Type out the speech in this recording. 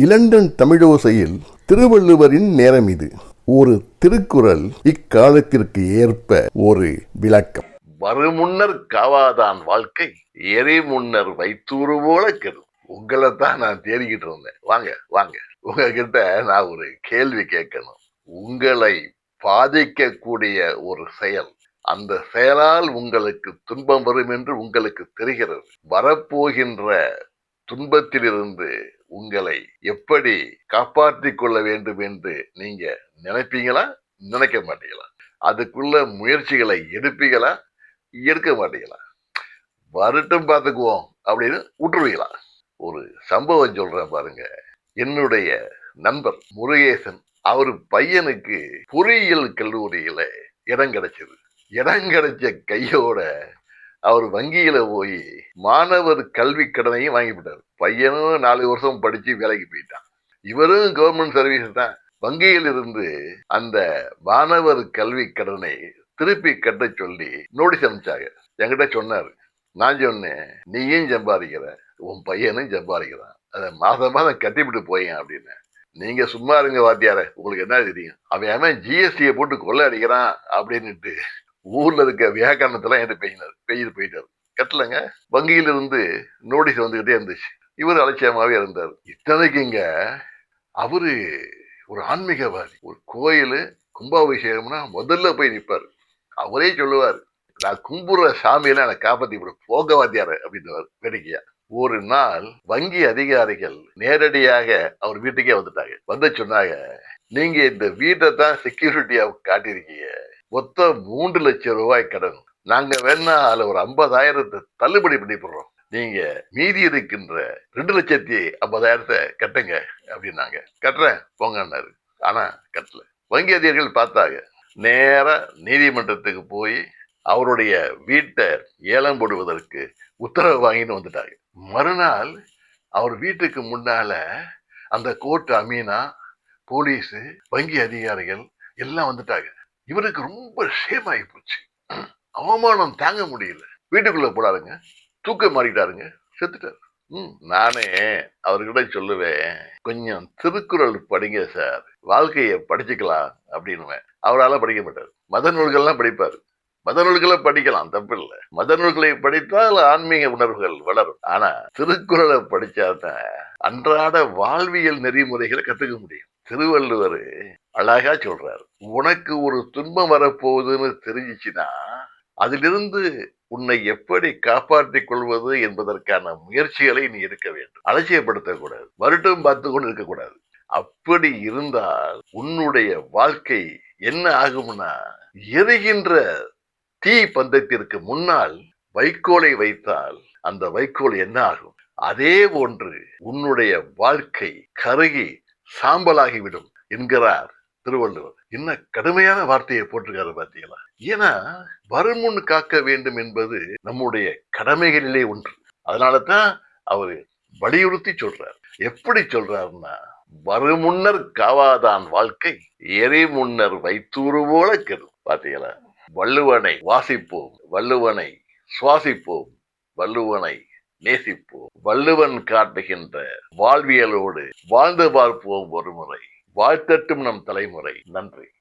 London தமிழோசையில் திருவள்ளுவரின் நேரம் இது. ஒரு திருக்குறள் இக்காலத்திற்கு ஏற்ப ஒரு விளக்கம். வருமுன்னர் காவாதான் வாழ்க்கை எரி முன்னர் வைத்தூறு போல கெடும். உங்களை தான் நான் தேடிக்கிட்டு இருந்தேன். வாங்க வாங்க. உங்ககிட்ட நான் ஒரு கேள்வி கேட்கணும். உங்களை பாதிக்கக்கூடிய ஒரு செயல் அந்த செயலால் உங்களுக்கு துன்பம் வரும் என்று உங்களுக்கு தெரிகிறது. வரப்போகின்ற துன்பத்திலிருந்து உங்களை எப்படி காப்பாற்றிக் கொள்ள வேண்டும் என்று நீங்க நினைப்பீங்களா? நினைக்க மாட்டீங்களா? அதுக்குள்ள முயற்சிகளை எடுப்பீங்களா? எடுக்க மாட்டீங்களா? வரட்டும் பார்த்துக்குவோம் அப்படின்னு விட்டுருவீங்களா? ஒரு சம்பவம் சொல்றேன் பாருங்க. என்னுடைய நண்பர் முருகேசன் அவர் பையனுக்கு பொறியியல் கல்லூரியில இடம் கிடைச்சது. இடம் கிடைச்ச கையோட அவர் வங்கியில போய் மாணவர் கல்வி கடனையும் வாங்கிவிட்டார் பையனும் நாலு வருஷம் படிச்சு வேலைக்கு போயிட்டான். இவரும் கவர்மெண்ட் சர்வீஸ் தான். வங்கியில் இருந்து அந்த மாணவர் கல்வி கடனை திருப்பி கட்ட சொல்லி நோட்டீஸ் அனுப்பிச்சாங்க. என்கிட்ட சொன்னாரு. நான் சொன்னேன் நீயும் சம்பாதிக்கிற உன் பையனும் சம்பாதிக்கிறான். அதை மாதம் மாதம் கட்டிவிட்டு போயேன் அப்படின்னு. நீங்க சும்மா இருங்க வாத்தியார உங்களுக்கு என்ன தெரியும்? அவன் ஏன் ஜிஎஸ்டியை போட்டு கொள்ள அடிக்கிறான் அப்படின்னுட்டு ஊர்ல இருக்க வியாக்கரணத்தெல்லாம் என்கிட்ட பெய்யினார் பெய்து போயிட்டாரு. கட்டலங்க. வங்கியில இருந்து நோட்டீஸ் வந்துகிட்டே இருந்துச்சு. இவர் அலட்சியமாவே இருந்தார். இத்தனைக்குங்க அவரு ஒரு ஆன்மீகவாதி. ஒரு கோயில் கும்பாபிஷேகம்னா முதல்ல போய் நிற்பார் அவரே சொல்லுவார் நான் கும்புற சாமியெல்லாம் என்னை காப்பாத்தி விடு. போக வாத்தியாரு அப்படின்றவர் வேடிக்கையா. ஒரு நாள் வங்கி அதிகாரிகள் நேரடியாக அவர் வீட்டுக்கே வந்துட்டாங்க. வந்து சொன்னாங்க நீங்க இந்த வீட்டை தான் செக்யூரிட்டியா காட்டியிருக்கீங்க. மொத்தம் மூன்று லட்சம் ரூபாய் கடன். நாங்க வேணா அதுல ஒரு ஐம்பதாயிரத்தை தள்ளுபடி பண்ணி போடுறோம் நீங்க மீதி இருக்கின்ற ரெண்டு லட்சத்தி ஐம்பதாயிரத்தை கட்டுங்க அப்படின்னாங்க. கட்டுறேன் போங்கன்னாரு. ஆனா கட்டல. வங்கி அதிகாரிகள் பார்த்தாங்க. நேர நீதிமன்றத்துக்கு போய் அவருடைய வீட்டை ஏலம் போடுவதற்கு உத்தரவு வாங்கின்னு வந்துட்டாங்க. மறுநாள் அவர் வீட்டுக்கு முன்னால அந்த கோர்ட் அமீனா போலீஸ் வங்கி அதிகாரிகள் எல்லாம் வந்துட்டாங்க. இவருக்கு ரொம்ப ஷேம் ஆகி போச்சு. அவமானம் தாங்க முடியல. வீட்டுக்குள்ள போடாருங்க. தூக்க மாறிட்டாருங்க. செத்துட்டாரு. ம் நானே அவர்கிட்ட சொல்லுவேன். கொஞ்சம் திருக்குறள் படிங்க சார். வாழ்க்கையை படிச்சுக்கலாம் அப்படின்னுவேன். அவரால் படிக்க மாட்டார். மத நூல்கள்லாம் படிப்பார். மத நூல்களை படிக்கலாம் தப்பு இல்லை மத நூல்களை படித்தால் ஆன்மீக உணர்வுகள் வளரும். ஆனா திருக்குறளை படிச்சாதான் அன்றாட வாழ்வியல் நெறிமுறைகளை கத்துக்க முடியும். திருவள்ளுவர் அழகா சொல்றாரு. உனக்கு ஒரு துன்பம் வரப்போகுதுன்னு தெரிஞ்சிச்சுன்னா அதிலிருந்து உன்னை எப்படி காப்பாற்றிக் கொள்வது என்பதற்கான முயற்சிகளை நீ எடுக்க வேண்டும். அலட்சியப்படுத்தக்கூடாது வருட்டம் பார்த்து கொண்டு இருக்கக்கூடாது அப்படி இருந்தால் உன்னுடைய வாழ்க்கை என்ன ஆகும்னா எரிகின்ற தீ பந்தத்திற்கு முன்னால் வைக்கோலை வைத்தால் அந்த வைக்கோல் என்ன ஆகும்? அதே போன்று உன்னுடைய வாழ்க்கை கருகி சாம்பலாகிவிடும் என்கிறார் திருவள்ளுவர். என்ன கடுமையான வார்த்தையை போட்டிருக்காரு பார்த்தீங்களா ஏன்னா வருமுன் காக்க வேண்டும் என்பது நம்முடைய கடமைகளிலே ஒன்று. அதனால தான் அவர் வலியுறுத்தி சொல்றார். எப்படி சொல்றாருன்னா வருமுன்னர் காவாதான் வாழ்க்கை எரி முன்னர் வைத்தூறு போல கெடும். பாத்தீங்களா? வள்ளுவனை வாசிப்போம் வள்ளுவனை சுவாசிப்போம் வள்ளுவனை நேசிப்போம் வள்ளுவன் காட்டுகின்ற வாழ்வியலோடு வாழ்ந்து பார்ப்போம் ஒரு முறை வாழ்த்தட்டும் நம் தலைமுறை. நன்றி.